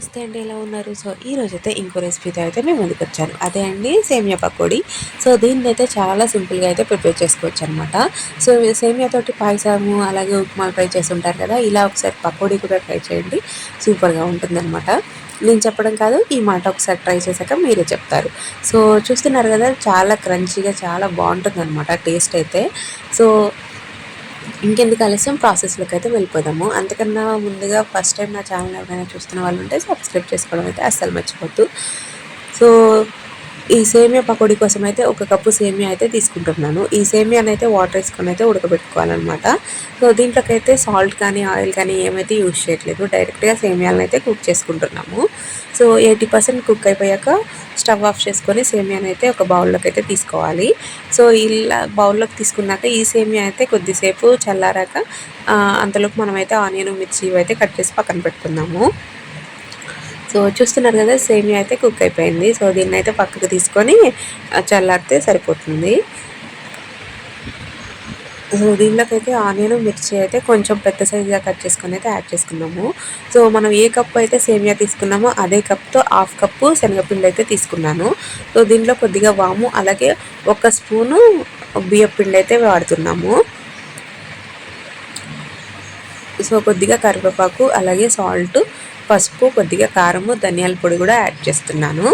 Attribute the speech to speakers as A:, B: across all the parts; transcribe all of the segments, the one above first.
A: నమస్తే అండి ఎలా ఉన్నారు? సో ఈ రోజైతే ఇంకో రెసిపీతో అయితే మేము ముందుకు వచ్చాను అదే అండి సేమియా పకోడీ. సో దీన్ని అయితే చాలా సింపుల్గా అయితే ప్రిపేర్ చేసుకోవచ్చు అనమాట సో సేమియాతోటి పాయసము అలాగే ఉప్మా ట్రై చేసి ఉంటారు కదా ఇలా ఒకసారి పకోడీ కూడా ట్రై చేయండి. సూపర్గా ఉంటుందన్నమాట నేను చెప్పడం కాదు ఈ మాట ఒకసారి ట్రై చేశాక మీరే చెప్తారు. సో చూస్తున్నారు కదా చాలా క్రంచీగా చాలా బాగుంటుంది అనమాట టేస్ట్ అయితే. సో ఇంకెందుకు ఆలస్యం? ప్రాసెస్లోకి అయితే వెళ్ళిపోదాము. అంతకన్నా ముందుగా ఫస్ట్ టైం నా ఛానల్ ఎవరైనా చూస్తున్న వాళ్ళు ఉంటే సబ్స్క్రైబ్ చేసుకోవడం అయితే అస్సలు మర్చిపోద్దు సో ఈ సేమియా పకోడీ కోసం అయితే ఒక కప్పు సేమియా అయితే తీసుకుంటున్నాను. ఈ సేమియాని అయితే వాటర్ వేసుకొని అయితే ఉడకబెట్టుకోవాలన్నమాట. సో దీంట్లోకైతే సాల్ట్ కానీ ఆయిల్ కానీ ఏమైతే యూజ్ చేయట్లేదు. డైరెక్ట్గా సేమియాలను అయితే కుక్ చేసుకుంటున్నాము. సో ఎయిటీ పర్సెంట్ కుక్ అయిపోయాక స్టవ్ ఆఫ్ చేసుకొని సేమియాని అయితే ఒక బౌల్లోకి అయితే తీసుకోవాలి. సో ఇలా బౌల్లోకి తీసుకున్నాక ఈ సేమియా అయితే కొద్దిసేపు చల్లారాక అంతలోపు మనమైతే ఆనియన్ మిర్చి అయితే కట్ చేసి పక్కన పెట్టుకుందాము. సో చూస్తున్నారు కదా సేమియా అయితే కుక్ అయిపోయింది. సో దీన్ని అయితే పక్కకు తీసుకొని చల్లారితే సరిపోతుంది. సో దీనిలోకి అయితే ఆనియన్ మిర్చి అయితే కొంచెం పెద్ద సైజుగా కట్ చేసుకొని అయితే యాడ్ చేసుకున్నాము. సో మనం ఏ కప్పు అయితే సేమియా తీసుకున్నామో అదే కప్తో హాఫ్ కప్పు శనగపిండి అయితే తీసుకున్నాను. సో దీంట్లో కొద్దిగా వాము అలాగే ఒక స్పూను బియ్యపిండి అయితే వాడుతున్నాము. సో కొద్దిగా కరివేపాకు అలాగే సాల్ట్ పసుపు కొద్దిగా కారము ధనియాల పొడి కూడా యాడ్ చేస్తున్నాను.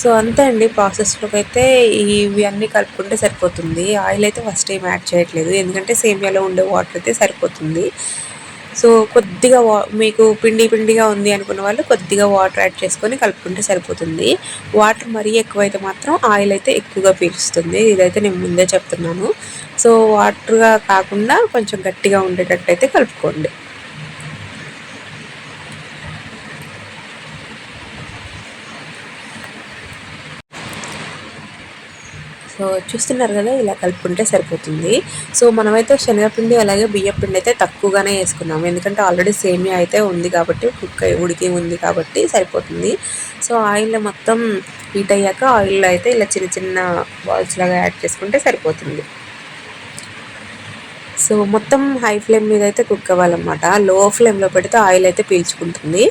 A: సో అంతే అండి ప్రాసెస్లోకి అయితే ఇవి అన్నీ కలుపుకుంటే సరిపోతుంది. ఆయిల్ అయితే ఫస్ట్ టైం యాడ్ చేయట్లేదు. ఎందుకంటే సేమియాలో ఉండే వాటర్ అయితే సరిపోతుంది. సో కొద్దిగా వా మీకు పిండి పిండిగా ఉంది అనుకున్న వాళ్ళు కొద్దిగా వాటర్ యాడ్ చేసుకొని కలుపుకుంటే సరిపోతుంది. వాటర్ మరీ ఎక్కువైతే మాత్రం ఆయిల్ అయితే ఎక్కువగా పీలుస్తుంది ఇదైతే నేను ముందే చెప్తున్నాను. సో వాటర్గా కాకుండా కొంచెం గట్టిగా ఉండేటట్టు అయితే కలుపుకోండి. సో చూస్తున్నారు కదా ఇలా కలుపుకుంటే సరిపోతుంది. సో మనమైతే శనగపిండి అలాగే బియ్యం పిండి అయితే తక్కువగానే వేసుకున్నాము. ఎందుకంటే ఆల్రెడీ సేమియా అయితే ఉంది కాబట్టి కుక్ ఉడికి ఉంది కాబట్టి సరిపోతుంది. సో ఆయిల్ మొత్తం హీట్ అయ్యాక ఆయిల్లో అయితే ఇలా చిన్న చిన్న బాల్స్ లాగా యాడ్ చేసుకుంటే సరిపోతుంది. సో మొత్తం హై ఫ్లేమ్ మీద అయితే కుక్ అవ్వాలన్నమాట. లో ఫ్లేమ్లో పెడితే ఆయిల్ అయితే పీల్చుకుంటుంది.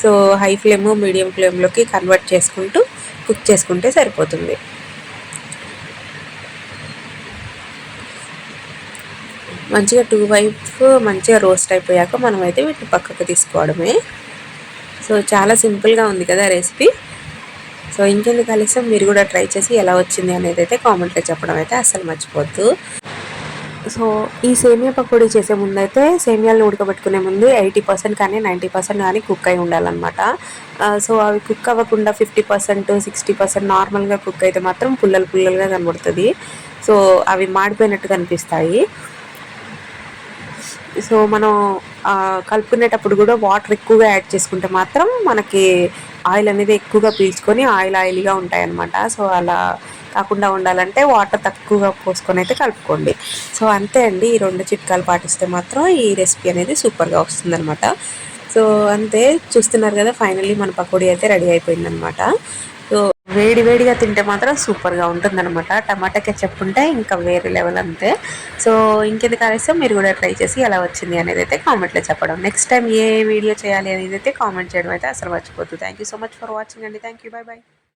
A: సో హై ఫ్లేమ్ మీడియం ఫ్లేమ్లోకి కన్వర్ట్ చేసుకుంటూ కుక్ చేసుకుంటే సరిపోతుంది. మంచిగా టూ వైఫ్ మంచిగా రోస్ట్ అయిపోయాక మనమైతే వీటిని పక్కకు తీసుకోవడమే. సో చాలా సింపుల్గా ఉంది కదా రెసిపీ సో ఇంకెందుకు ఆలస్యం? మీరు కూడా ట్రై చేసి ఎలా వచ్చింది అనేది అయితే కామెంట్లో చెప్పడం అయితే అస్సలు మర్చిపోద్దు సో ఈ సేమియా పకోడీ చేసే ముందు అయితే సేమియాలను ఉడకబెట్టుకునే ముందు ఎయిటీ పర్సెంట్ కానీ నైంటీ పర్సెంట్ కానీ కుక్ అయి ఉండాలన్నమాట. సో అవి కుక్ అవ్వకుండా ఫిఫ్టీ పర్సెంట్ సిక్స్టీ పర్సెంట్ నార్మల్గా కుక్ అయితే మాత్రం పుల్లలు పుల్లలుగా కనబడుతుంది. సో అవి మాడిపోయినట్టు కనిపిస్తాయి. సో మనం కలుపుకునేటప్పుడు కూడా వాటర్ ఎక్కువగా యాడ్ చేసుకుంటే మాత్రం మనకి ఆయిల్ అనేది ఎక్కువగా పీల్చుకొని ఆయిల్ ఆయిల్గా ఉంటాయన్నమాట. సో అలా కాకుండా ఉండాలంటే వాటర్ తక్కువగా పోసుకొని అయితే కలుపుకోండి. సో అంతే అండి. ఈ రెండు చిట్కాలు పాటిస్తే మాత్రం ఈ రెసిపీ అనేది సూపర్గా వస్తుందన్నమాట. సో అంతే చూస్తున్నారు కదా ఫైనల్లీ మన పకోడీ అయితే రెడీ అయిపోయిందనమాట వేడి వేడిగా తింటే మాత్రం సూపర్గా ఉంటుందన్నమాట. టమాటా కెచప్ ఉంటే ఇంకా వేరే లెవెల్ అంతే. సో ఇంకెందుకు కాలేస్తే మీరు కూడా ట్రై చేసి ఎలా వచ్చింది అనేది అయితే కామెంట్లో చెప్పడం. నెక్స్ట్ టైం ఏ వీడియో చేయాలి అనేది అయితే కామెంట్ చేయడం అయితే అసలు మర్చిపోతుంది thank so much for watching అండి. Thank you bye bye